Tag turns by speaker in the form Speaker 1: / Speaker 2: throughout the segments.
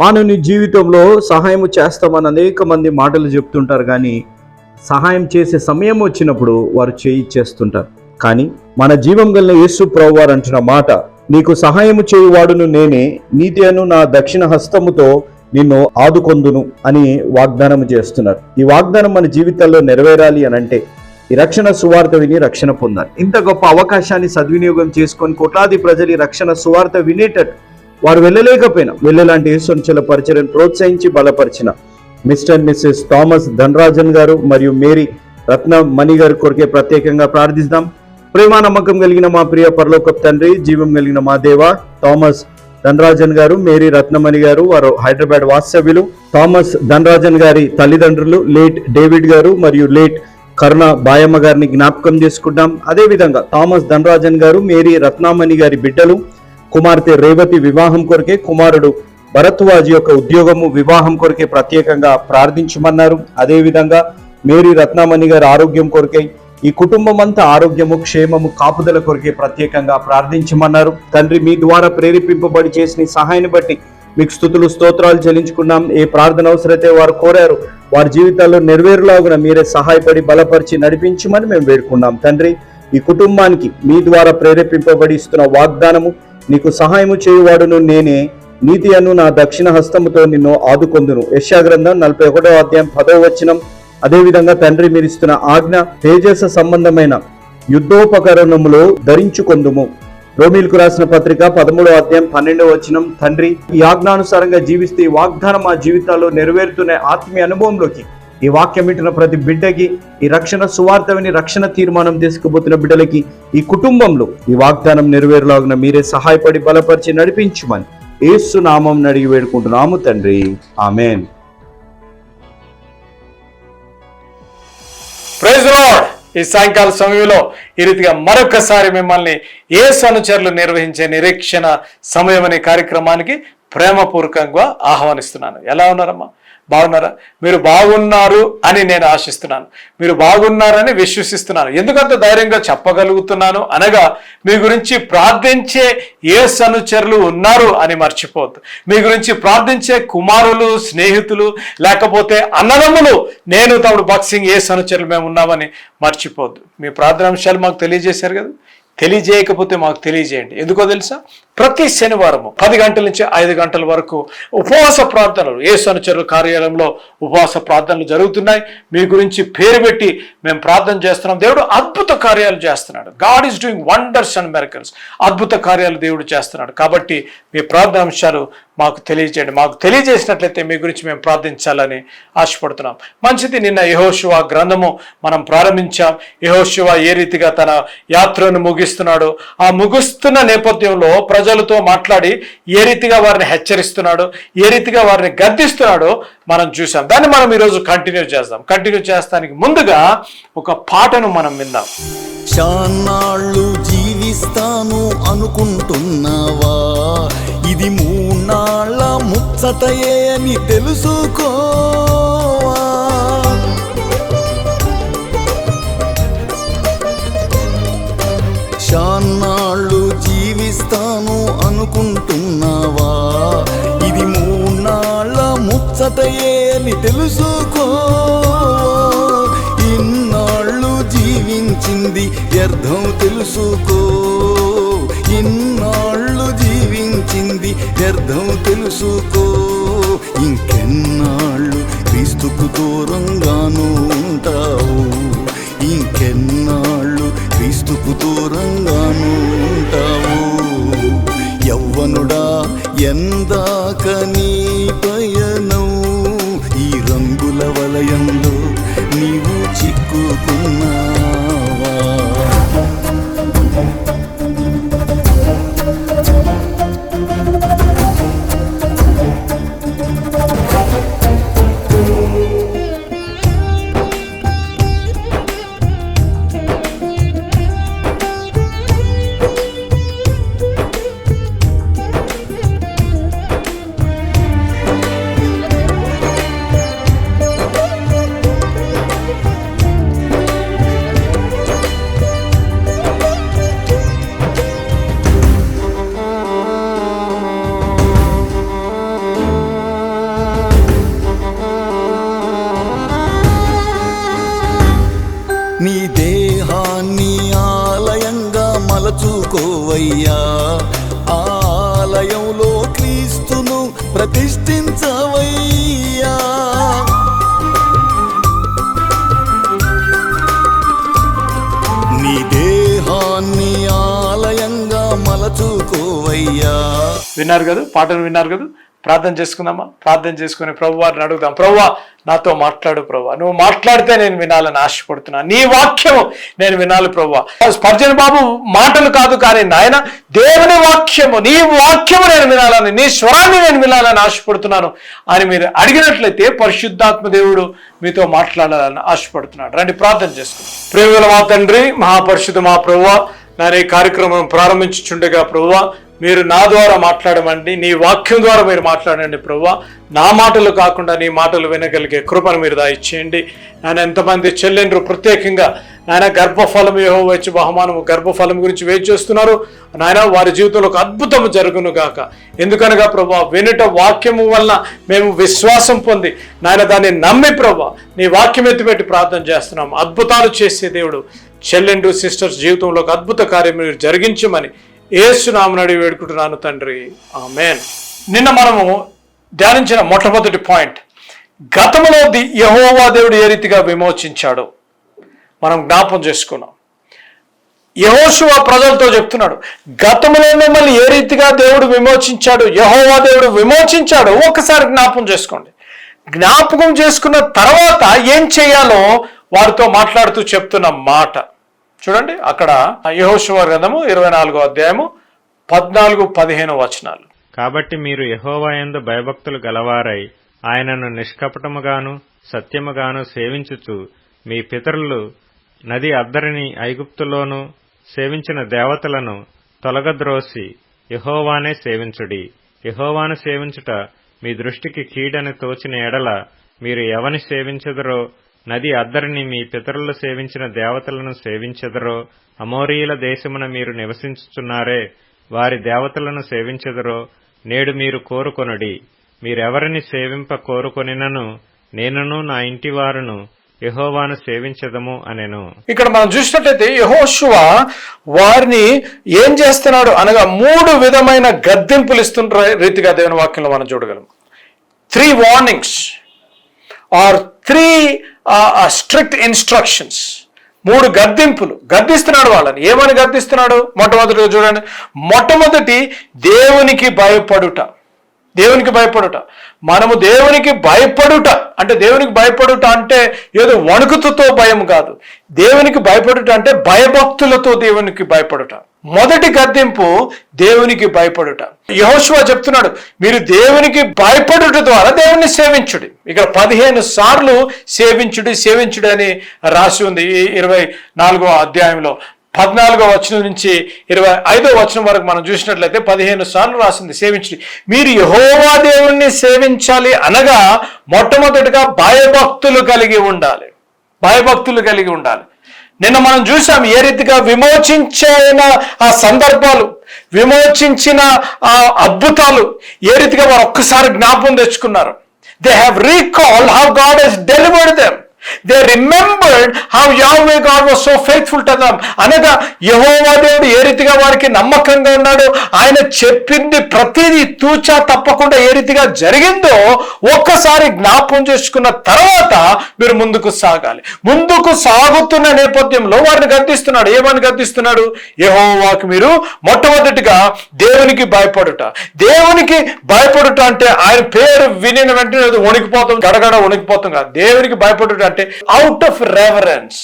Speaker 1: మానవుని జీవితంలో సహాయం చేస్తామని అనేక మంది మాటలు చెప్తుంటారు కానీ సహాయం చేసే సమయం వచ్చినప్పుడు వారు చేయి చేస్తుంటారు. కానీ మన జీవం గల యేసు ప్రభువారు అంటున్న మాట నీకు సహాయము చేయువాడును నేనే నీతి అను నా దక్షిణ హస్తముతో నిన్ను ఆదుకొందును అని వాగ్దానం చేస్తున్నారు. ఈ వాగ్దానం మన జీవితాల్లో నెరవేరాలి అని అంటే ఈ రక్షణ సువార్త విని రక్షణ పొందాలి. ఇంత గొప్ప అవకాశాన్ని సద్వినియోగం చేసుకొని కోట్లాది ప్రజలు ఈ రక్షణ సువార్త వినేటట్టు వారు వెళ్ళలేకపోయినా వెళ్ళేలాంటి యేసుంచల పరిచయను ప్రోత్సహించి బలపరిచిన మిస్టర్ మిస్సెస్ థామస్ ధనరాజన్ గారు మరియు మేరీ రత్న మణి గారి కొరకే ప్రత్యేకంగా ప్రార్థిస్తాం. ప్రేమ నమ్మకం కలిగిన మా ప్రియ పరలోక తండ్రి జీవం కలిగిన మా దేవ థామస్ ధనరాజన్ గారు మేరీ రత్నమణి గారు వారు హైదరాబాద్ వాస్తవ్యులు థామస్ ధనరాజన్ గారి తల్లిదండ్రులు లేట్ డేవిడ్ గారు మరియు లేట్ కరుణ బాయమ్మ గారిని జ్ఞాపకం చేసుకుంటాం. అదేవిధంగా థామస్ ధనరాజన్ గారు మేరీ రత్నామణి గారి బిడ్డలు కుమార్తె రేవతి వివాహం కొరకే కుమారుడు భరద్వాజ్ యొక్క ఉద్యోగము వివాహం కొరకే ప్రత్యేకంగా ప్రార్థించమన్నారు. అదేవిధంగా మేరీ రత్నామణి గారి ఆరోగ్యం కొరకై ఈ కుటుంబం అంతా ఆరోగ్యము క్షేమము కాపుదల కొరకే ప్రత్యేకంగా ప్రార్థించమన్నారు. తండ్రి మీ ద్వారా ప్రేరేపింపబడి చేసిన సహాయాన్ని బట్టి మీకు స్థుతులు స్తోత్రాలు చెల్లించుకున్నాం. ఏ ప్రార్థన అవసరమైతే వారు కోరారు వారి జీవితాల్లో నెరవేరులాగున మీరే సహాయపడి బలపరిచి నడిపించమని మేము వేడుకున్నాం. తండ్రి ఈ కుటుంబానికి మీ ద్వారా ప్రేరేపింపబడి ఇస్తున్న వాగ్దానము నీకు సహాయము చేయువాడును నేనే. నీతి అను నా దక్షిణ హస్తముతో నిన్ను ఆదుకొందును. యశాగ్రంథం నలభై ఒకటో అధ్యాయం పదవ వచనం. అదేవిధంగా తండ్రి మీరిస్తున్న ఆజ్ఞ తేజస్స సంబంధమైన యుద్ధోపకరణములో ధరించుకొందుము. రోమిల్కు రాసిన పత్రిక పదమూడో అధ్యాయం పన్నెండవ వచనం. తండ్రి ఈ ఆజ్ఞానుసారంగా జీవిస్తే వాగ్దానం మా జీవితాల్లో నెరవేరుతున్న ఆత్మీయ అనుభవంలోకి. ఈ వాక్యం వింటున్న ప్రతి బిడ్డకి ఈ రక్షణ సువార్త విని రక్షణ తీర్మానం తీసుకుపోతున్న బిడ్డలకి ఈ కుటుంబంలో ఈ వాగ్దానం నెరవేరులాగున మీరే సహాయపడి బలపరిచి నడిపించుమని ఏసు నామం అడిగి వేడుకుంటున్నాము తండ్రి. ఆమెన్.
Speaker 2: ప్రైజ్ లార్డ్ ఈ సాయంకాల సమయంలో ఈ రీతిగా మరొకసారి మిమ్మల్ని ఏ అనుచరులు నిర్వహించే నిరీక్షణ సమయం అనే కార్యక్రమానికి ప్రేమపూర్వకంగా ఆహ్వానిస్తున్నాను. ఎలా ఉన్నారమ్మా? బాగున్నారా? మీరు బాగున్నారు అని నేను ఆశిస్తున్నాను. మీరు బాగున్నారని విశ్వసిస్తున్నాను. ఎందుకంత ధైర్యంగా చెప్పగలుగుతున్నాను అనగా మీ గురించి ప్రార్థించే ఏ సనుచరులు ఉన్నారు అని మర్చిపోవద్దు. మీ గురించి ప్రార్థించే కుమారులు స్నేహితులు లేకపోతే అన్నదమ్ములు నేను తమడు బాక్సింగ్ ఏ అనుచరులు మేము ఉన్నామని మర్చిపోవద్దు. మీ ప్రార్థనాంశాలు మాకు తెలియజేశారు కదా? తెలియజేయకపోతే మాకు తెలియజేయండి. ఎందుకో తెలుసా? ప్రతి శనివారము పది గంటల నుంచి ఐదు గంటల వరకు ఉపవాస ప్రార్థనలు. ఏ అనుచరుల కార్యాలయంలో ఉపవాస ప్రార్థనలు జరుగుతున్నాయి. మీ గురించి పేరు పెట్టి మేము ప్రార్థన చేస్తున్నాం. దేవుడు అద్భుత కార్యాలు చేస్తున్నాడు. God is doing wonders and miracles అద్భుత కార్యాలు దేవుడు చేస్తున్నాడు. కాబట్టి మీ ప్రార్థన అంశాలు మాకు తెలియజేయండి మాకు తెలియజేసినట్లయితే మీ గురించి మేము ప్రార్థించాలని ఆశపడుతున్నాం. మంచిది నిన్న యహోశివ గ్రంథము మనం ప్రారంభించాం. యహోశివ ఏ రీతిగా తన యాత్రను ముగిస్తున్నాడో? ఆ ముగుస్తున్న నేపథ్యంలో ప్రజ ప్రజలతో మాట్లాడి ఏ రీతిగా వారిని హెచ్చరిస్తున్నాడో ఏ రీతిగా వారిని గద్దిస్తున్నాడో మనం చూసాం దాన్ని మనం ఈరోజు కంటిన్యూ చేద్దాం. కంటిన్యూ చేస్తానికి ముందుగా ఒక పాటను మనం విందాం.
Speaker 3: చాన్నాళ్ళు జీవిస్తాను అనుకుంటున్నావా? ఇది మూన్నాళ్ళ ముచ్చటయే అని తెలుసుకో చాన్నా జీవిస్తాను అనుకుంటున్నావా? ఇది మూన్నాళ్ళ ముచ్చటయే అని తెలుసుకో? ఇన్నాళ్ళు జీవించింది వ్యర్థం తెలుసుకో. ఇన్నాళ్ళు జీవించింది వ్యర్థం తెలుసుకో. ఇంకెన్నాళ్ళు క్రీస్తుకు దూరంగాను ఉంటావు. ఇంకెన్నాళ్ళు క్రీస్తుకు దూరంగాను నీ దేహాన్ని ఆలయంగా మలచుకోవయ్యా. ఆలయంలో క్రీస్తును ప్రతిష్ఠించవయ్యా. నీ దేహాన్ని ఆలయంగా మలచుకోవయ్యా.
Speaker 2: విన్నారు కదా? పాటను విన్నారు కదా? ప్రార్థన చేసుకుందామా? ప్రార్థన చేసుకుని ప్రభు వారిని అడుగుదాం. ప్రభువా నాతో మాట్లాడు ప్రభా. నువ్వు మాట్లాడితే నేను వినాలని ఆశపడుతున్నా. నీ వాక్యము నేను వినాలి ప్రభు. స్పర్జన బాబు మాటలు కాదు కానీ నాయన దేవుని వాక్యము నీ వాక్యము నేను వినాలని నీ స్వరాన్ని నేను వినాలని ఆశపడుతున్నాను అని మీరు అడిగినట్లయితే పరిశుద్ధాత్మ దేవుడు మీతో మాట్లాడాలని ఆశపడుతున్నాడు. రండి ప్రార్థన చేసుకుందాం ప్రేమల మా తండ్రి మహాపరిశుద్ధ మా ప్రభువ నేను ఈ కార్యక్రమం ప్రారంభించుచుండగా ప్రభువా మీరు నా ద్వారా మాట్లాడమండి నీ వాక్యం ద్వారా మీరు మాట్లాడండి ప్రభువా. నా మాటలు కాకుండా నీ మాటలు వినగలిగే కృపను మీరు దాయిచ్చేయండి. ఆయన ఎంతమంది చెల్లెండ్రు ప్రత్యేకంగా నాయన గర్భఫలం ఏహో వచ్చి బహుమానము గర్భఫలం గురించి వేచి చేస్తున్నారు. నాయన వారి జీవితంలో ఒక అద్భుతం జరుగును గాక. ఎందుకనగా ప్రభా వినుట వాక్యము వలన మేము విశ్వాసం పొంది నాయన దాన్ని నమ్మి ప్రభా నీ వాక్యం ఎత్తిపెట్టి ప్రార్థన చేస్తున్నాం. అద్భుతాలు చేసే దేవుడు చెల్లెండు సిస్టర్స్ జీవితంలో ఒక అద్భుత కార్యం మీరు జరిగించమని ఏసునామనడి వేడుకుంటున్నాను తండ్రి. ఆమెన్. నిన్న మనము ధ్యానించిన మొట్టమొదటి పాయింట్. గతంలో ది యహోవా దేవుడు ఏ రీతిగా విమోచించాడో మనం జ్ఞాపం చేసుకున్నాం. యహోశువ ప్రజలతో చెప్తున్నాడు గతంలో మిమ్మల్ని ఏ రీతిగా దేవుడు విమోచించాడు యహోవా దేవుడు విమోచించాడు ఒక్కసారి జ్ఞాపం చేసుకోండి. జ్ఞాపకం చేసుకున్న తర్వాత ఏం చేయాలో వారితో మాట్లాడుతూ చెప్తున్న మాట. చూడండి అక్కడ యహోశివ గ్రంథము ఇరవై నాలుగో అధ్యాయము పద్నాలుగు పదిహేను వచనాలు.
Speaker 4: కాబట్టి మీరు యహోవాయందు భయభక్తులు గలవారై ఆయనను నిష్కపటముగాను సత్యముగాను సేవించుచు మీ పితరులు నది అద్దరిని ఐగుప్తులోనూ సేవించిన దేవతలను తొలగద్రోసి యహోవానే సేవించుడి. యహోవాను సేవించుట మీ దృష్టికి కీడని తోచిన ఎడల మీరు ఎవని సేవించదరో నది అద్దరిని మీ పితరులు సేవించిన దేవతలను సేవించెదరో అమోరీయుల దేశమున మీరు నివసించుచున్నారే వారి దేవతలను సేవించెదరో నేడు మీరు కోరుకొనుడి. మీరెవరిని సేవింప కోరుకొనినను నేనును నా ఇంటి వారును యహోవాను సేవించదము అనేను.
Speaker 2: ఇక్కడ మనం చూసినట్లయితే యహోశువ వారిని ఏం చేస్తున్నాడు అనగా మూడు విధమైన గద్దెంపులు ఇస్తున్న రీతిగా దేవుని వాక్యంలో మనం చూడగలం. Three warnings or three strict instructions. మూడు గర్దింపులు గర్దిస్తున్నాడు వాళ్ళని. ఏమని గర్దిస్తున్నాడు మొట్టమొదటి చూడండి. మొట్టమొదటి దేవునికి భయపడుట. దేవునికి భయపడుట. మనము దేవునికి భయపడుట. అంటే దేవునికి భయపడుట అంటే ఏదో వణుకుతతో భయం కాదు. దేవునికి భయపడుట అంటే భయభక్తులతో దేవునికి భయపడుట. మొదటి గద్దెంపు దేవునికి భయపడుట. యహోశివా చెప్తున్నాడు మీరు దేవునికి భయపడుట ద్వారా దేవుణ్ణి సేవించుడి. ఇక్కడ పదిహేను సార్లు సేవించుడి సేవించుడి అని రాసి ఉంది ఈ ఇరవై నాలుగో అధ్యాయంలో. పద్నాలుగో వచనం నుంచి ఇరవై ఐదో వచనం వరకు మనం చూసినట్లయితే పదిహేను సార్లు రాసింది సేవించి. మీరు యహోవా దేవుణ్ణి సేవించాలి అనగా మొట్టమొదటిగా భయభక్తులు కలిగి ఉండాలి. భయభక్తులు కలిగి ఉండాలి. నిన్న మనం చూసాం ఏ రీతిగా విమోచించిన ఆ సందర్భాలు విమోచించిన ఆ అద్భుతాలు ఏ రీతిగా వారు ఒక్కసారి జ్ఞాపం తెచ్చుకున్నారు. They have recall how God has delivered them they remembered how Yahweh God was so faithful to them అనగా యహోవా దేవుడు ఏ రీతిగా వారికి నమ్మకంగా ఉన్నాడు ఆయన చెప్పింది ప్రతిదీ తూచా తప్పకుండా ఏ రీతిగా జరిగిందో ఒక్కసారి జ్ఞాపం చేసుకున్న తర్వాత మీరు ముందుకు సాగాలి. ముందుకు సాగుతున్న నేపథ్యంలో వారిని గర్దిస్తున్నాడు ఏమని గర్దిస్తున్నాడు యహోవాకి మీరు మొట్టమొదటిగా దేవునికి భయపడుట. దేవునికి భయపడుట అంటే ఆయన పేరు వినిన వెంటనే వణికిపోతాం గడగడ వణికిపోతాం కాదు. దేవునికి భయపడుట అంటే out of reference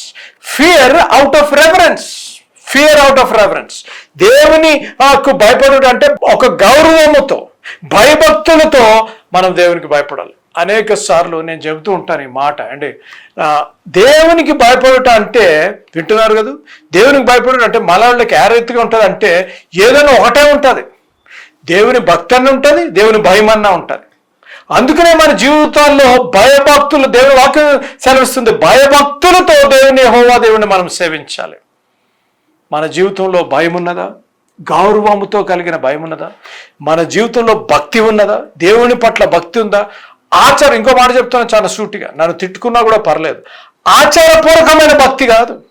Speaker 2: fear out of reference fear out of reference దేవుని భయపడడం అంటే ఒక గౌరవముతో భయభక్తులతో మనం దేవునికి భయపడాలి. అనేక సార్లు నేను చెబుతూ ఉంటాను ఈ మాట. అండి దేవునికి భయపడట అంటే వింటున్నారు కదా? దేవునికి భయపడటం అంటే మనవాళ్ళకి ఏ రీతిగా ఉంటుంది అంటే ఏదైనా ఒకటే ఉంటుంది. దేవుని భక్తి అన్న ఉంటుంది దేవుని భయం అన్న ఉంటుంది. అందుకనే మన జీవితాల్లో భయభక్తులు దేవుని వాక్యం సెలవిస్తుంది భయభక్తులతో దేవుని హోవా దేవుని మనం సేవించాలి. మన జీవితంలో భయం ఉన్నదా గౌరవముతో కలిగిన భయం ఉన్నదా మన జీవితంలో భక్తి ఉన్నదా? దేవుని పట్ల భక్తి ఉందా? ఆచారం ఇంకో మాట చెప్తున్నా చాలా సూటిగా నన్ను తిట్టుకున్నా కూడా పర్లేదు. ఆచారపూర్వకమైన భక్తి కాదు.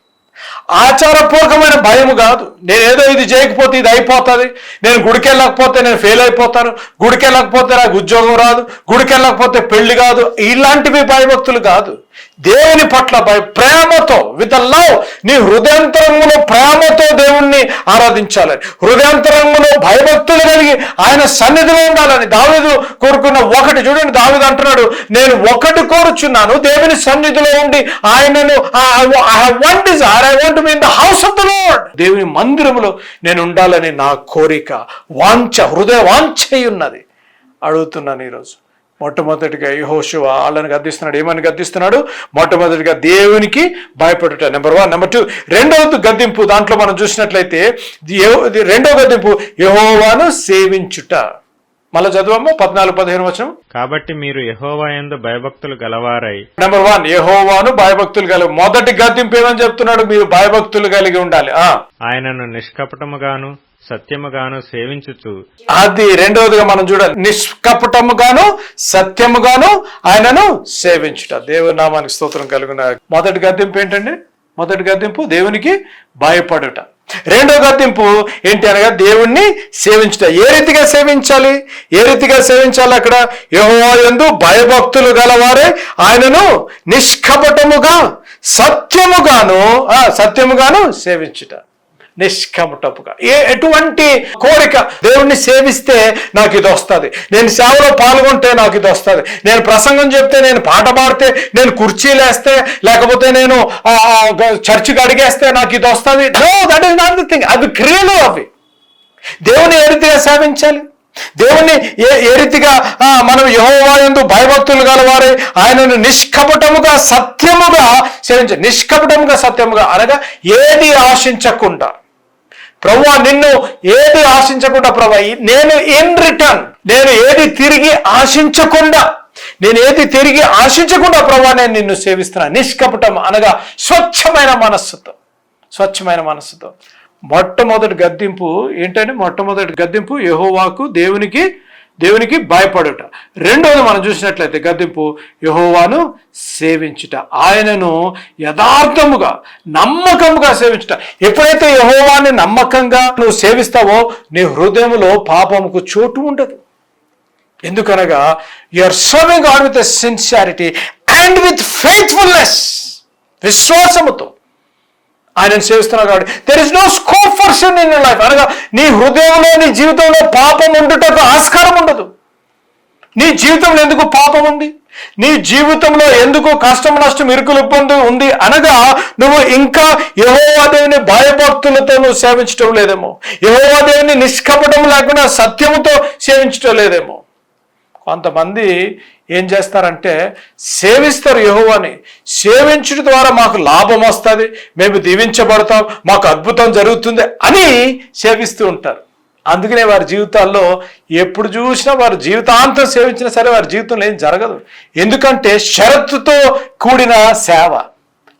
Speaker 2: ఆచారపూర్వకమైన భయం కాదు. నేను ఏదో ఇది చేయకపోతే ఇది అయిపోతుంది. నేను గుడికి వెళ్ళకపోతే నేను ఫెయిల్ అయిపోతాను. గుడికి వెళ్ళకపోతే నాకు ఉద్యోగం రాదు. గుడికి వెళ్ళకపోతే పెళ్ళి కాదు. ఇలాంటివి భయభక్తులు కాదు. దేవుని పట్ల భయ ప్రేమతో విత్ లవ్ నీ హృదయంతరంలో ప్రేమతో దేవుణ్ణి ఆరాధించాలని హృదయంతరంలో భయభక్తులు కలిగి ఆయన సన్నిధిలో ఉండాలని దావిదు కోరుకున్న ఒకటి చూడండి దావిదు అంటున్నాడు నేను ఒకటి కోరుచున్నాను దేవుని సన్నిధిలో ఉండి ఆయనను I want desire I want mean the house of the lord దేవుని మందిరములో నేను ఉండాలని నా కోరిక వాంఛ హృదయ వాంఛ ఉన్నది. అడుగుతున్నాను ఈరోజు. మొట్టమొదటిగా యహోశివ వాళ్ళని గద్దిస్తున్నాడు. ఏమని గద్దిస్తున్నాడు? మొట్టమొదటిగా దేవునికి భయపడుట. నెంబర్ వన్ నెంబర్ టూ రెండవది గద్దింపు. దాంట్లో మనం చూసినట్లయితే యెహో- ఇది రెండో గద్దింపు. యహోవాను సేవించుట. మళ్ళీ చదువమ్మ పద్నాలుగు పదిహేను వచనం.
Speaker 4: కాబట్టి మీరు యెహోవాయందు భయభక్తులు గలవారై.
Speaker 2: నెంబర్ వన్ యహోవాను భయభక్తులు కలిగి మొదటి గద్దింపు ఏమని చెప్తున్నాడు? మీరు భయభక్తులు కలిగి ఉండాలి. ఆ.
Speaker 4: ఆయనను నిష్కపటముగాను సత్యముగాను సేవించుచు.
Speaker 2: అది రెండవదిగా మనం చూడాలి. నిష్కపటముగాను సత్యముగాను ఆయనను సేవించుట. దేవుని నామానికి స్తోత్రం కలిగిన. మొదటి గద్దెంపు ఏంటండి? మొదటి గద్దెంపు దేవునికి భయపడుట. రెండో గద్దెంపు ఏంటి అనగా దేవుణ్ణి సేవించుట. ఏ రీతిగా సేవించాలి? ఏ రీతిగా సేవించాలి అక్కడ? యెహోవా యందు భయభక్తులు గలవారే ఆయనను నిష్కపటముగా సత్యముగాను ఆ, సత్యముగాను సేవించుట. నిష్కమటపుగా ఏ ఎటువంటి కోరిక దేవుణ్ణి సేవిస్తే నాకు ఇది వస్తుంది. నేను సేవలో పాల్గొంటే నాకు ఇది వస్తుంది. నేను ప్రసంగం చెప్తే నేను పాట పాడితే నేను కుర్చీలేస్తే లేకపోతే నేను చర్చికి అడిగేస్తే నాకు ఇది వస్తుంది. No that is not the thing అవి క్రియలు అవి. దేవుని ఏ రీతిగా సేవించాలి? దేవుణ్ణి ఏ ఏ రీతిగా మనం యహోవాయందు భయభక్తులు గలవారి ఆయనను నిష్కపటముగా సత్యముగా సేవించాలి. నిష్కపటముగా సత్యముగా అనగా ఏది ఆశించకుండా. ప్రభు నిన్ను ఏది ఆశించకుండా ప్రభా నేను ఇన్ రిటర్న్ నేను ఏది తిరిగి ఆశించకుండా నేను ఏది తిరిగి ఆశించకుండా ప్రభా నేను నిన్ను సేవిస్తున్నా. నిష్కపటం అనగా స్వచ్ఛమైన మనస్సుతో స్వచ్ఛమైన మనస్సుతో. మొట్టమొదటి గద్దింపు ఏంటంటే మొట్టమొదటి గద్దింపు యహోవాకు దేవునికి దేవునికి భయపడుట. రెండవది మనం చూసినట్లయితే గద్దెంపు యహోవాను సేవించుట. ఆయనను యథార్థముగా నమ్మకముగా సేవించుట. ఎప్పుడైతే యహోవాని నమ్మకంగా నువ్వు సేవిస్తావో నీ హృదయంలో పాపముకు చోటు ఉండదు. ఎందుకనగా are serving God with sincerity and with faithfulness విశ్వాసముతో. ఆయన సేవిస్తున్నావు కాబట్టి there is no scope for sin in life అనగా నీ హృదయంలో నీ జీవితంలో పాపం ఉండుటకు ఆస్కారం ఉండదు. నీ జీవితంలో ఎందుకు పాపం ఉంది? నీ జీవితంలో ఎందుకు కష్టం నష్టం ఇరుకులు ఇబ్బంది ఉంది? అనగా నువ్వు ఇంకా యహోవాదేవిని భయభక్తులతో నువ్వు సేవించడం లేదేమో. యహోవాదేవిని నిష్కపటం లేకుండా సత్యముతో సేవించడం లేదేమో. కొంతమంది ఏం చేస్తారంటే సేవిస్తారు యహోవాని. సేవించడం ద్వారా మాకు లాభం వస్తుంది మేము దీవించబడతాం మాకు అద్భుతం జరుగుతుంది అని సేవిస్తూ ఉంటారు. అందుకనే వారి జీవితాల్లో ఎప్పుడు చూసినా వారి జీవితాంతం సేవించినా సరే వారి జీవితంలో ఏం జరగదు. ఎందుకంటే షరతుతో కూడిన సేవ.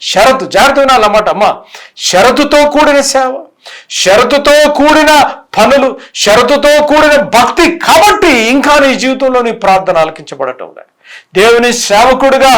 Speaker 2: షరతు జాగ్రత్త వినాలన్నమాట అమ్మ. షరతుతో కూడిన సేవ. షరతుతో కూడిన పనులు షరతుతో కూడిన భక్తి కాబట్టి ఇంకా నీ జీవితంలో నీ ప్రార్థన ఆలకించబడటం లేదు. దేవుని సేవకుడిగా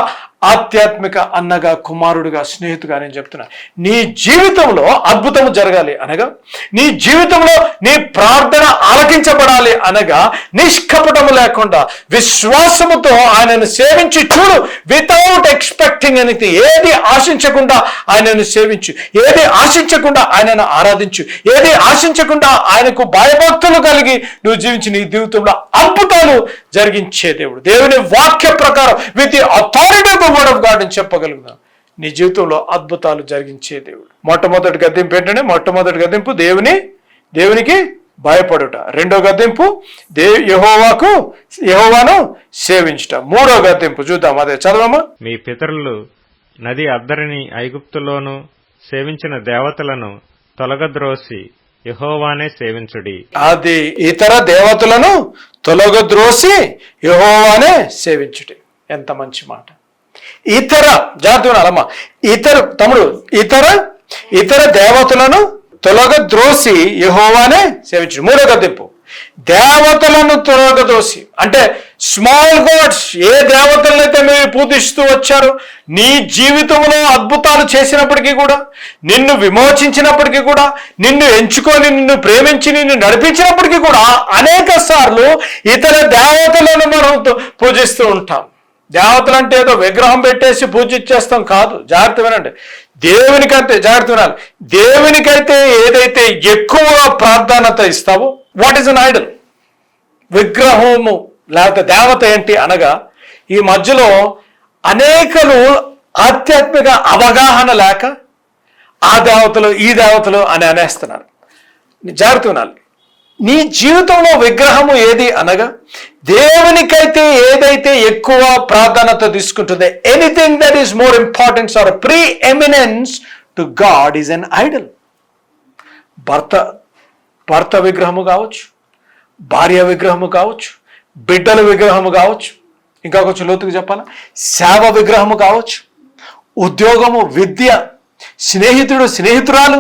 Speaker 2: ఆధ్యాత్మిక అన్నగా కుమారుడిగా స్నేహితుగా నేను చెప్తున్నా. నీ జీవితంలో అద్భుతం జరగాలి అనగా నీ జీవితంలో నీ ప్రార్థన ఆలకించబడాలి అనగా నిష్కపటము లేకుండా విశ్వాసముతో ఆయనను సేవించి చూడు. వితౌట్ ఎక్స్పెక్టింగ్ అనేది ఏది ఆశించకుండా ఆయనను సేవించు. ఏది ఆశించకుండా ఆయనను ఆరాధించు. ఏది ఆశించకుండా ఆయనకు భయభక్తులు కలిగి నువ్వు జీవించి నీ జీవితంలో అద్భుతాలు జరిగించే దేవుడు. దేవుని వాక్య ప్రకారం with authority of the word of God అని చెప్పగలుగుతాం నీ జీవితంలో అద్భుతాలు జరిగించే దేవుడు. మొట్టమొదటి గద్దెంపు ఏంటంటే మొట్టమొదటి గద్దెంపు దేవుని దేవునికి భయపడుట. రెండో గద్దెంపు దే యహోవాకు యహోవాను సేవించుట. మూడో గద్దెంపు చూద్దాం అదే చదవమ్మా
Speaker 4: మీ పితరులు నది అద్దరిని ఐగుప్తులోను సేవించిన దేవతలను తొలగద్రోసి యహోవానే సేవించుడి.
Speaker 2: అది ఇతర దేవతలను తొలగద్రోసి యహోవానే సేవించుడి. ఎంత మంచి మాట. ఇతర జాగ్రత్త వినాలమ్మా ఇతర తమ్ముడు ఇతర ఇతర దేవతలను తొలగద్రోసి యహోవానే సేవించుడు. మూడో గద్దెంపు దేవతలను తొలగదోసి అంటే స్మాల్ గాడ్స్ ఏ దేవతలనైతే మీరు పూజిస్తూ వచ్చారో నీ జీవితంలో అద్భుతాలు చేసినప్పటికీ కూడా నిన్ను విమోచించినప్పటికీ కూడా నిన్ను ఎంచుకొని నిన్ను ప్రేమించి నిన్ను నడిపించినప్పటికీ కూడా అనేక సార్లు ఇతర దేవతలను మనం పూజిస్తూ ఉంటాం. దేవతలు అంటే ఏదో విగ్రహం పెట్టేసి పూజించేస్తాం కాదు జాగ్రత్త వినండి. దేవునికంటే జాగ్రత్త వినాలి దేవునికైతే ఏదైతే ఎక్కువ ప్రాధాన్యత ఇస్తావో వాట్ ఈస్ అన్ ఐడల్ విగ్రహము లేకపోతే దేవత ఏంటి అనగా ఈ మధ్యలో అనేకలు ఆధ్యాత్మిక అవగాహన లేక ఆ దేవతలు ఈ దేవతలు అని అనేస్తున్నారు. జాగ్రత్త వినాలి నీ జీవితంలో విగ్రహము ఏది అనగా దేవునికైతే ఏదైతే ఎక్కువ ప్రాధాన్యత తీసుకుంటుందో anything that is more importance or preeminence to God is an idol భర్త భర్త విగ్రహము కావచ్చు భార్య విగ్రహము కావచ్చు బిడ్డల విగ్రహము కావచ్చు ఇంకా కొంచెం లోతుకు చెప్పాలా? సేవ విగ్రహము కావచ్చు ఉద్యోగము విద్య స్నేహితుడు స్నేహితురాలు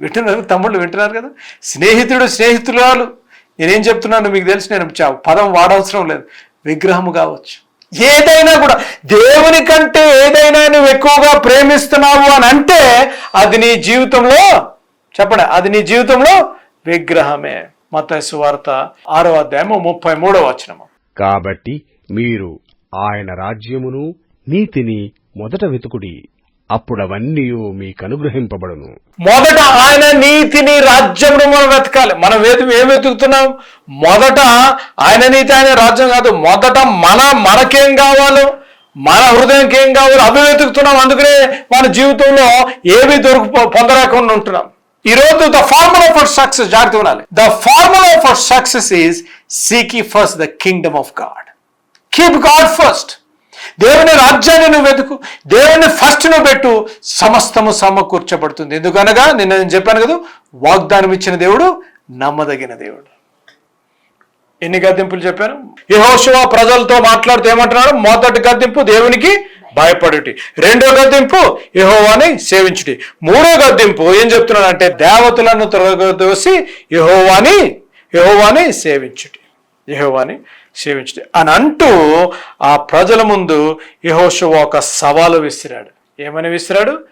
Speaker 2: వింటున్నారు తమ్ముళ్ళు వింటున్నారు కదా? స్నేహితుడు స్నేహితురాలు. నేనేం చెప్తున్నాను మీకు తెలిసి నేను చా- పదం వాడవసరం లేదు. విగ్రహము కావచ్చు. ఏదైనా కూడా. దేవుని కంటే ఏదైనా నువ్వు ఎక్కువగా ప్రేమిస్తున్నావు అని అంటే అది నీ జీవితంలో చెప్పండి అది నీ జీవితంలో విగ్రహమే. మత సువార్త ఆరో అధ్యాయము ముప్పై మూడో వచనము.
Speaker 5: కాబట్టి మీరు ఆయన రాజ్యమును నీతిని మొదట వెతుకుడి. అప్పుడవన్నీ మీకు అనుగ్రహింపబడును
Speaker 2: మొదట ఆయన నీతిని రాజ్యమును మనం వెతకాలి. మనం వేది ఏం వెతుకుతున్నాం? మొదట ఆయన నీతి ఆయన రాజ్యం కాదు. మొదట మన మనకేం కావాలో మన హృదయంకి ఏం కావాలో అవి వెతుకుతున్నాం. అందుకనే మన జీవితంలో ఏవి దొరుకు పొందలేకుండా ఉంటున్నాం. ఈరోజు ద ఫార్ములా ఫర్ సక్సెస్ జాగ్రత్త ఉండాలి. The formula for success is seek first the kingdom of God keep God first దేవుని రాజ్యాన్ని నువ్వు వెతుకు దేవుని ఫస్ట్ నువ్వు పెట్టు సమస్తము సమకూర్చబడుతుంది. ఎందుకనగా నిన్న నేను చెప్పాను కదా వాగ్దానం ఇచ్చిన దేవుడు నమ్మదగిన దేవుడు. ఎన్ని గద్దింపులు చెప్పాను? యహోశివ ప్రజలతో మాట్లాడుతూ ఏమంటున్నాడు? మొదటి గద్దెంపు దేవునికి భయపడుటి. రెండో గద్దెంపు యహోవాని సేవించుటి. మూడో గద్దింపు ఏం చెప్తున్నాడంటే దేవతలను తొలగదోసి యహోవాని యహోవాని సేవించుటి. యహోవాని సేవించడం. అని అంటూ ఆ ప్రజల ముందు యహోశవ ఒక సవాలు విసిరాడు. ఏమని విసిరాడు?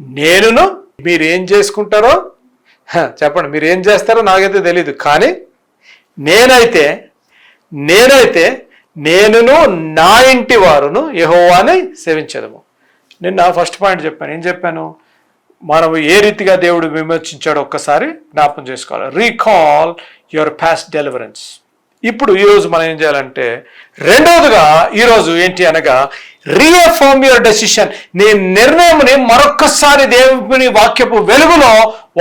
Speaker 2: నేనును మీరేం చేసుకుంటారో? చెప్పండి మీరు ఏం చేస్తారో నాకైతే తెలియదు కానీ నేనైతే నేనైతే నేనును నా ఇంటి వారును యెహోవాని సేవించదము. నిన్న ఫస్ట్ పాయింట్ చెప్పాను. ఏం చెప్పాను? మనం ఏ రీతిగా దేవుడు విమర్శించాడో ఒక్కసారి జ్ఞాపకం చేసుకోవాలి. Recall your past deliverance. ఇప్పుడు ఈరోజు మనం ఏం చేయాలంటే రెండవదిగా ఈరోజు ఏంటి అనగా రీఅఫార్మ్ యువర్ డెసిషన్ నీ నిర్ణయంని మరొక్కసారి దేవుని వాక్యపు వెలుగులో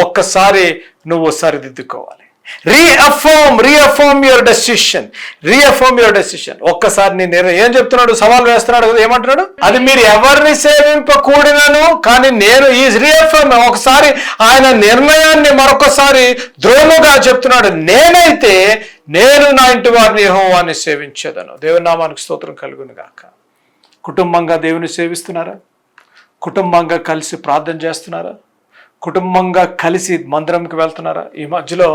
Speaker 2: ఒక్కసారి నువ్వు సరిదిద్దుకోవాలి. Reaffirm reaffirm your decision reaffirm your decision ఒక్కసారి నేను నిర్ణయం ఏం చెప్తున్నాడు? సవాల్ వేస్తున్నాడు కదా ఏమంటున్నాడు? అది మీరు ఎవరిని సేవింపకూడినను కానీ నేను ఈ రీఅఫార్మ్ ఒకసారి ఆయన నిర్ణయాన్ని మరొకసారి ద్రోణుగా చెప్తున్నాడు. నేనైతే నేను నా ఇంటి వారిని యహోవాన్ని సేవించేదను. దేవుని నామానికి స్తోత్రం కలుగును గాక. కుటుంబంగా దేవుని సేవిస్తున్నారా? కుటుంబంగా కలిసి ప్రార్థన చేస్తున్నారా? కుటుంబంగా కలిసి మందిరంకి వెళ్తున్నారా? ఈ మధ్యలో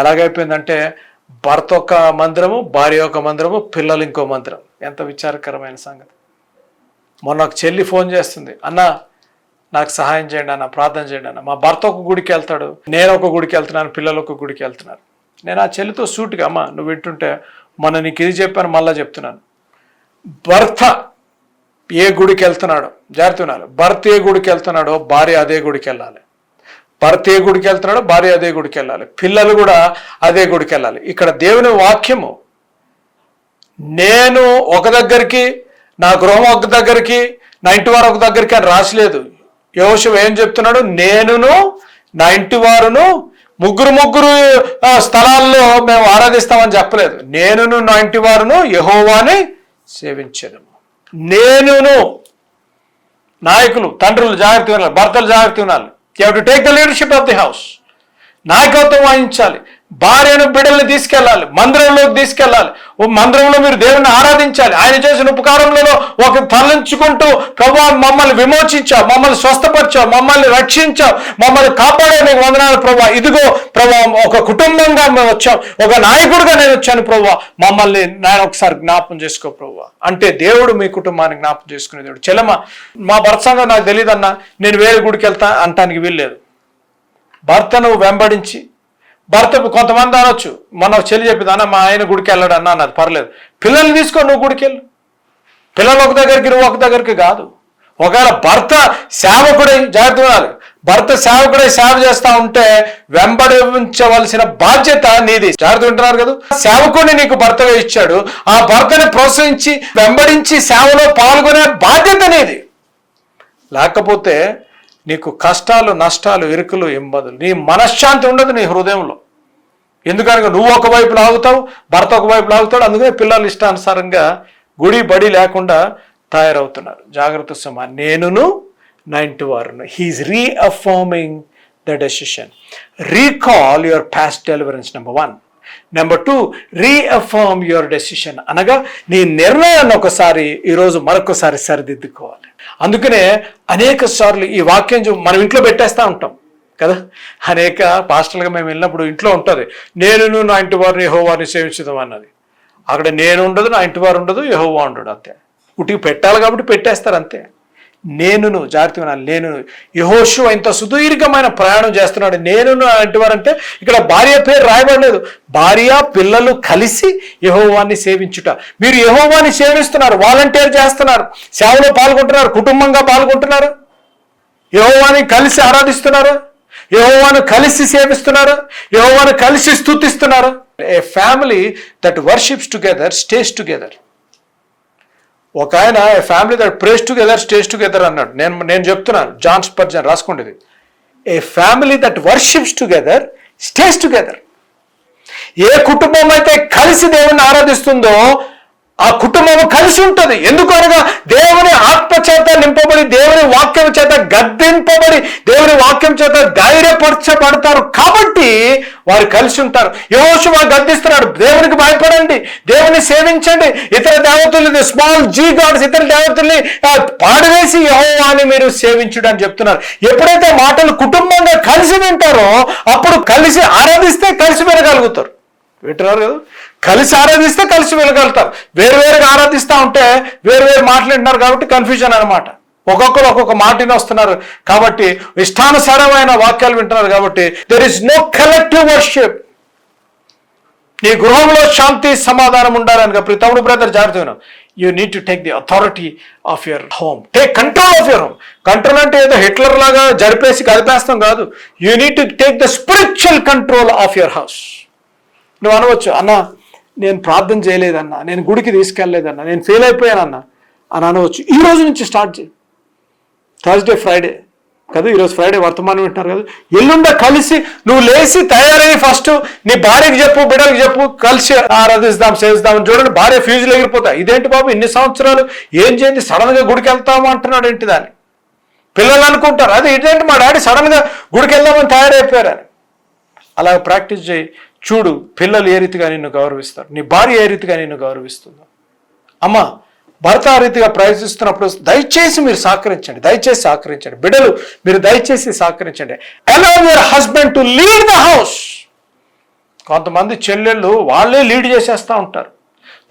Speaker 2: ఎలాగైపోయిందంటే భర్త ఒక మందిరము భార్య ఒక మందిరము పిల్లలు ఇంకో మందిరం. ఎంత విచారకరమైన సంగతి. మొన్న ఒక చెల్లి ఫోన్ చేస్తుంది. అన్న నాకు సహాయం చేయండి అన్న ప్రార్థన చేయండి అన్న. మా భర్త ఒక గుడికి వెళ్తాడు నేను ఒక గుడికి వెళ్తున్నాను పిల్లలు ఒక గుడికి వెళ్తున్నారు. నేను ఆ చెల్లితో సూటుగా అమ్మ నువ్వు వింటుంటే మొన్న నీకు ఇది చెప్పాను మళ్ళీ చెప్తున్నాను. భర్త ఏ గుడికి వెళ్తున్నాడో జాగ్రత్త వినాలి. భర్త ఏ గుడికి వెళ్తున్నాడో భార్య అదే గుడికి వెళ్ళాలి. భర్త ఏ గుడికి వెళ్తున్నాడో భార్య అదే గుడికి వెళ్ళాలి. పిల్లలు కూడా అదే గుడికి వెళ్ళాలి. ఇక్కడ దేవుని వాక్యము నేను ఒక దగ్గరికి నా గృహం ఒక దగ్గరికి నా ఇంటి వారు ఒక దగ్గరికి అని రాసలేదు. యోషం ఏం చెప్తున్నాడు? నేనును నా ఇంటి వారును ముగ్గురు ముగ్గురు స్థలాల్లో మేము ఆరాధిస్తామని చెప్పలేదు. నేనును నా ఇంటి వారును యహోవాని సేవించదము నేనును నాయకులు తండ్రులు జాగ్రత్త వినాలి భర్తలు జాగ్రత్త వినాలి you to take the leadership of the house నాయకత్వం వాయించాలి భార్యను బిడ్డల్ని తీసుకెళ్ళాలి మందిరంలోకి తీసుకెళ్ళాలి. ఓ మందిరంలో మీరు దేవుని ఆరాధించాలి. ఆయన చేసిన ఉపకారంలో ఒక తలంచుకుంటూ ప్రభా మమ్మల్ని విమోచించావు మమ్మల్ని స్వస్థపరిచావు మమ్మల్ని రక్షించావు మమ్మల్ని కాపాడే నీకు వందనాలు ప్రభా. ఇదిగో ప్రభా ఒక కుటుంబంగా మేము వచ్చాం ఒక నాయకుడిగా నేను వచ్చాను ప్రభా. మమ్మల్ని నేను ఒకసారి జ్ఞాపం చేసుకో ప్రభా. అంటే దేవుడు మీ కుటుంబాన్ని జ్ఞాపం చేసుకునే దేవుడు. చెలమ మా భర్త సంగతి నాకు తెలియదన్నా నేను వేరే గుడికి వెళ్తా అంటానికి వీల్లేదు. భర్తను వెంబడించి భర్త కొంతమంది అనొచ్చు. మన చెల్లి చెప్పింది అన్న మా ఆయన గుడికి వెళ్ళాడు అన్న అన్నది. పర్లేదు. పిల్లల్ని తీసుకో నువ్వు గుడికి వెళ్ళు పిల్లలు ఒక దగ్గరికి నువ్వు ఒక దగ్గరికి కాదు. ఒకవేళ భర్త సేవకుడై జాగ్రత్త ఉండాలి. భర్త సేవకుడై సేవ చేస్తా ఉంటే వెంబడించవలసిన బాధ్యత నీది. జాగ్రత్త ఉంటున్నారు కదా. సేవకుడిని నీకు భర్తగా ఇచ్చాడు. ఆ భర్తని ప్రోత్సహించి వెంబడించి సేవలో పాల్గొనే బాధ్యత నీది. లేకపోతే నీకు కష్టాలు నష్టాలు ఇరుకులు ఇబ్బందులు నీ మనశ్శాంతి ఉండదు నీ హృదయంలో. ఎందుకనగా నువ్వు ఒకవైపు లాగుతావు భర్త ఒకవైపు లాగుతాడు అందుకనే పిల్లలు ఇష్టానుసారంగా గుడి బడి లేకుండా తయారవుతున్నారు. జాగ్రత్త సుమ నేనును నైన్టీ వారును he's reaffirming the decision recall your past deliverance number one number two reaffirm your decision అనగా నీ నిర్ణయాన్ని ఒకసారి ఈరోజు మరొకసారి సరిదిద్దుకోవాలి. అందుకనే అనేక సార్లు ఈ వాక్యం మనం ఇంట్లో పెట్టేస్తూ ఉంటాం కదా? అనేక పాస్టర్లుగా మేము వెళ్ళినప్పుడు ఇంట్లో ఉంటుంది నేను నా ఇంటి వారిని యెహోవాని సేవించుదాం అన్నది. అక్కడ నేను ఉండదు నా ఇంటి వారు ఉండదు యహోవా ఉండడు అంతే. ఉటికి పెట్టాలి కాబట్టి పెట్టేస్తారు అంతే. నేనును జాగ్రత్త వినాలి నేను యహోషు ఇంత సుదీర్ఘమైన ప్రయాణం చేస్తున్నాడు. నేను నా అంటే ఇక్కడ భార్య పేరు రాయబడలేదు. భార్య పిల్లలు కలిసి యహోవాన్ని సేవించుట. మీరు యహోవాన్ని సేవిస్తున్నారు వాలంటీర్ చేస్తున్నారు సేవలో పాల్గొంటున్నారు కుటుంబంగా పాల్గొంటున్నారు. యహోవాని కలిసి ఆరాధిస్తున్నారు. యహోవాను కలిసి సేవిస్తున్నారు. యహోవాను కలిసి స్థుతిస్తున్నారు. A family that worships together stays together ఒక ఆయన family that praise together stays together అన్నాడు. నేను నేను చెప్తున్నాను. John Spurgeon రాసుకుండేది a family that worships together stays together ఏ కుటుంబం అయితే కలిసి దేవుణ్ణి ఆరాధిస్తుందో ఆ కుటుంబం కలిసి ఉంటుంది. ఎందుకు అనగా దేవుని ఆత్మ చేత నింపబడి దేవుని వాక్యం చేత గద్దింపబడి దేవుని వాక్యం చేత ధైర్యపరచబడతారు కాబట్టి వారు కలిసి ఉంటారు. యోషువా గద్దిస్తున్నాడు దేవునికి భయపడండి దేవుని సేవించండి. ఇతర దేవతల్ని స్మాల్ జీ గాడ్స్ ఇతర దేవతల్ని పాడవేసి యహోవాని మీరు సేవించుడు అని చెప్తున్నారు. ఎప్పుడైతే మాటలు కుటుంబంగా కలిసి వింటారో అప్పుడు కలిసి ఆరాధిస్తే కలిసి వినగలుగుతారు. వింటున్నారు కదా? కలిసి ఆరాధిస్తే కలిసి వెళ్ళగలుగుతారు. వేరు వేరుగా ఆరాధిస్తూ ఉంటే వేరు వేరు మాట్లాడినారు కాబట్టి కన్ఫ్యూజన్ అనమాట ఒక్కొక్కరు ఒక్కొక్క మాటని వస్తున్నారు కాబట్టి ఇష్టానుసారమైన వాక్యాలు వింటున్నారు కాబట్టి there is no collective worship నీ గృహంలో శాంతి సమాధానం ఉండాలని ప్రతి తమ్ముడు బ్రదర్ జాగ్రత్త you need to take the authority of your home take control of your home control అంటే ఏదో హిట్లర్ లాగా జరిపేసి కదిపేస్తాం కాదు. You need to take the spiritual control of your house నువ్వు అనవచ్చు అన్న నేను ప్రార్థన చేయలేదన్నా నేను గుడికి తీసుకెళ్ళలేదన్నా నేను ఫెయిల్ అయిపోయానన్నా అని అనవచ్చు. ఈ రోజు నుంచి స్టార్ట్ చేయి. థర్స్డే ఫ్రైడే కదా ఈరోజు ఫ్రైడే వర్తమానం వింటున్నారు కదా. ఎల్లుండ కలిసి నువ్వు లేచి తయారయ్యి ఫస్ట్ నీ భార్యకి చెప్పు బిడ్డలకు చెప్పు కలిసి ఆరాధిస్తాం సేవిస్తాం చూడండి భార్య ఫ్యూజులు ఎగిరిపోతాయి. ఇదేంటి బాబు ఇన్ని సంవత్సరాలు ఏం చేయండి సడన్గా గుడికి వెళ్తాము అంటున్నాడు ఏంటి దాన్ని? పిల్లలు అనుకుంటారు. అదే ఇదేంటి మా డాడీ సడన్గా గుడికి వెళ్దామని తయారైపోయారు అలా ప్రాక్టీస్ చేయి. చూడు పిల్లలు ఏ రీతిగా నిన్ను గౌరవిస్తారు? నీ భార్య ఏ రీతిగా నిన్ను గౌరవిస్తుందో. అమ్మ భర్త ఆ రీతిగా ప్రయత్నిస్తున్నప్పుడు దయచేసి మీరు సహకరించండి దయచేసి సహకరించండి. బిడ్డలు మీరు దయచేసి సహకరించండి. Allow your husband to lead the house కొంతమంది చెల్లెళ్ళు వాళ్ళే లీడ్ చేసేస్తూ ఉంటారు.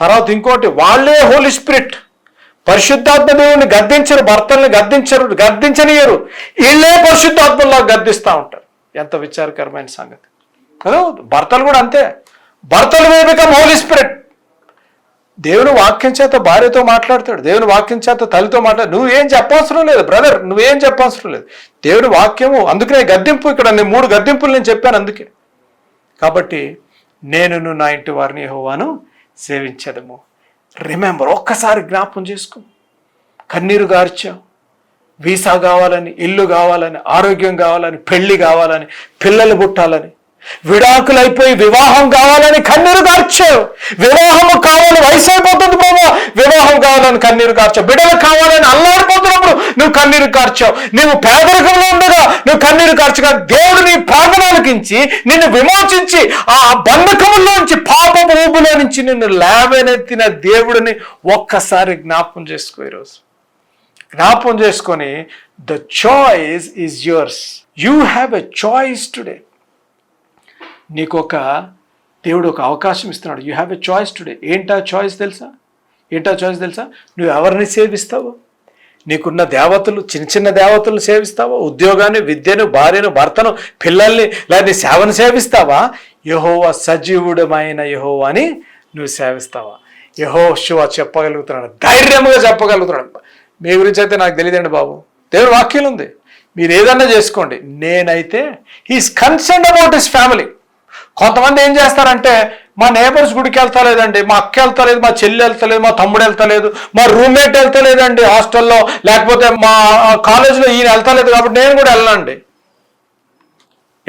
Speaker 2: తర్వాత ఇంకోటి వాళ్ళే హోలీ స్పిరిట్ పరిశుద్ధాత్మ దేవుని గద్దించరు భర్తల్ని గద్దించరు గద్దించనియరు. వీళ్ళే పరిశుద్ధాత్మలో గద్దిస్తూ ఉంటారు. ఎంత విచారకరమైన సంగతి. కదా భర్తలు కూడా అంతే. భర్తలు బికమ్ హోలీ స్పిరిట్. దేవుని వాక్యం చేత భార్యతో మాట్లాడతాడు. దేవుని వాక్యం చేత తల్లితో మాట్లాడు నువ్వు ఏం చెప్పవసరం లేదు బ్రదర్ నువ్వేం చెప్పవసరం లేదు. దేవుని వాక్యము అందుకనే గద్దింపు ఇక్కడ నేను మూడు గద్దెంపులు నేను చెప్పాను అందుకే. కాబట్టి నేను నా ఇంటి వారిని హోవాను సేవించదము. రిమెంబర్ ఒక్కసారి జ్ఞాపం చేసుకో. కన్నీరు గార్చావు. వీసా కావాలని ఇల్లు కావాలని ఆరోగ్యం కావాలని పెళ్ళి కావాలని పిల్లలు పుట్టాలని విడాకులైపోయి వివాహం కావాలని కన్నీరు కార్చావు వివాహము కావాలి వయసు అయిపోతుంది బాబా వివాహం కావాలని కన్నీరు కార్చావు బిడ్డలు కావాలని అల్లాడిపోతున్నప్పుడు నువ్వు కన్నీరు కార్చావు నువ్వు పేదరికంలో ఉండగా నువ్వు కన్నీరు కార్చగా దేవుడు నీ ప్రార్థనలకించి నిన్ను విమోచించి ఆ బంధకముల్లోంచి పాప ఊబులో నుంచి నిన్ను లేవనెత్తిన దేవుడిని ఒక్కసారి జ్ఞాపం చేసుకో ఈరోజు. జ్ఞాపకం చేసుకొని the choice is yours you have a choice today నీకు ఒక దేవుడు ఒక అవకాశం ఇస్తున్నాడు. You have a choice today ఏంటా చాయిస్ తెలుసా? ఏంటా చాయిస్ తెలుసా? నువ్వు ఎవరిని సేవిస్తావు? నీకున్న దేవతలు చిన్న చిన్న దేవతలు సేవిస్తావా? ఉద్యోగాన్ని విద్యను భార్యను భర్తను పిల్లల్ని లేదా సేవను సేవిస్తావా? యహోవా సజీవుడమైన యహోవాని నువ్వు సేవిస్తావా? యహో శివ చెప్పగలుగుతున్నాడు. ధైర్యంగా చెప్పగలుగుతున్నాడు. మీ గురించి అయితే నాకు తెలియదండి బాబు. దేవుడు వాక్యం ఉంది. మీరు ఏదన్నా చేసుకోండి. నేనైతే he's concern about his family కొంతమంది ఏం చేస్తారంటే మా నేబర్స్ గుడికి వెళ్తలేదండి మా అక్క వెళ్తలేదు మా చెల్లి వెళ్తలేదు మా తమ్ముడు వెళ్తలేదు మా రూమ్మేట్ వెళ్తలేదండి హాస్టల్లో లేకపోతే మా కాలేజీలో ఈయన వెళ్తలేదు కాబట్టి నేను కూడా వెళ్ళనండి.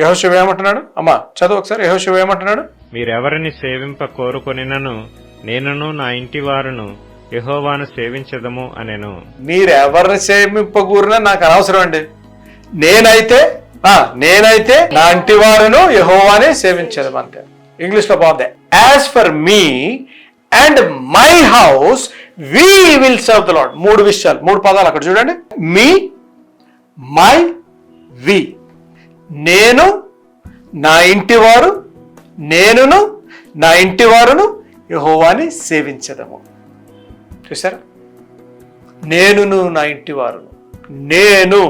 Speaker 2: యహోశివ ఏమంటున్నాడు? అమ్మా చదువు ఒకసారి. యహోశివ ఏమంటున్నాడు?
Speaker 4: మీరెవరిని సేవింప కోరుకొనినను నేనును నా ఇంటి వారును యెహోవాను సేవించదము అనెను.
Speaker 2: మీరు ఎవరిని సేమింపకూరినా నాకు అనవసరం అండి నేనైతే నేనైతే నా ఇంటి వారును యహోవానే సేవించదు అంతే ఇంగ్లీష్లో బాగుంది. As for me and my house we will serve the lord మూడు విషయాలు మూడు పదాలు అక్కడ చూడండి. మీ మై వి నేను నా ఇంటి వారు నేనును నా ఇంటి వారును యహోవాని సేవించదము చూసారా నేనును నా ఇంటి వారును. నేను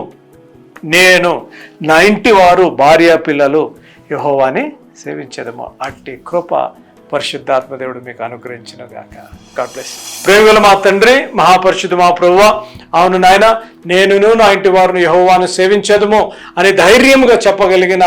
Speaker 2: నేను నా ఇంటి వారు భార్య పిల్లలు యహోవాని సేవించదము. అట్టి కృప పరిశుద్ధాత్మ దేవుడు మీకు అనుగ్రహించిన గాక. గాడ్ బ్లెస్ ప్రేమిగల మా తండ్రి మహాపరిశుద్ధ మా ప్రభువ. అవును నాయన నేనును నా ఇంటి వారిని యహోవాను సేవించదము అని ధైర్యముగా చెప్పగలిగిన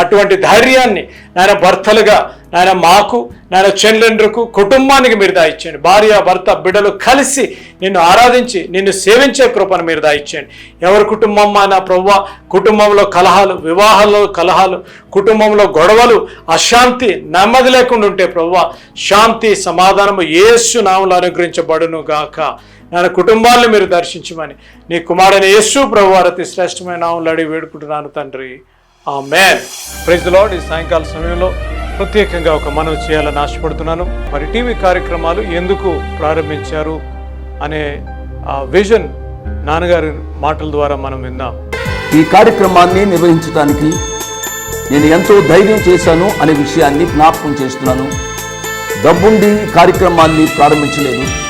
Speaker 2: అటువంటి ధైర్యాన్ని నాయన భర్తలుగా నాయన మాకు నాయన చెల్లెండ్రుకు కుటుంబానికి మీరు దాయిచ్చండి భార్య భర్త బిడ్డలు కలిసి నిన్ను ఆరాధించి నిన్ను సేవించే కృపను మీరు దాయిచ్చండి ఎవరి కుటుంబం అయినా ప్రవ్వ కుటుంబంలో కలహాలు వివాహాల్లో కలహాలు కుటుంబంలో గొడవలు అశాంతి నెమ్మది లేకుండా ఉంటే ప్రవ్వ శాంతి సమాధానము యేసు నామలు అనుగ్రహించబడును గాక. నా కుటుంబాలను మీరు దర్శించమని. నీ కుమారుని యేసు ప్రభు అతి శ్రేష్టమైన నామలు వేడుకుంటున్నాను తండ్రి. ఆ మ్యాన్ ప్రైజ్ ఈ సాయంకాల సమయంలో ప్రత్యేకంగా ఒక మనవి చేయాలని ఆశపడుతున్నాను. మరి టీవీ కార్యక్రమాలు ఎందుకు ప్రారంభించారు అనే ఆ విజన్ నాన్నగారి మాటల ద్వారా మనం విందాం.
Speaker 6: ఈ కార్యక్రమాన్ని నిర్వహించడానికి నేను ఎంతో ధైర్యం చేశాను అనే విషయాన్ని జ్ఞాపకం చేస్తున్నాను. డబ్బుండి కార్యక్రమాన్ని ప్రారంభించలేదు.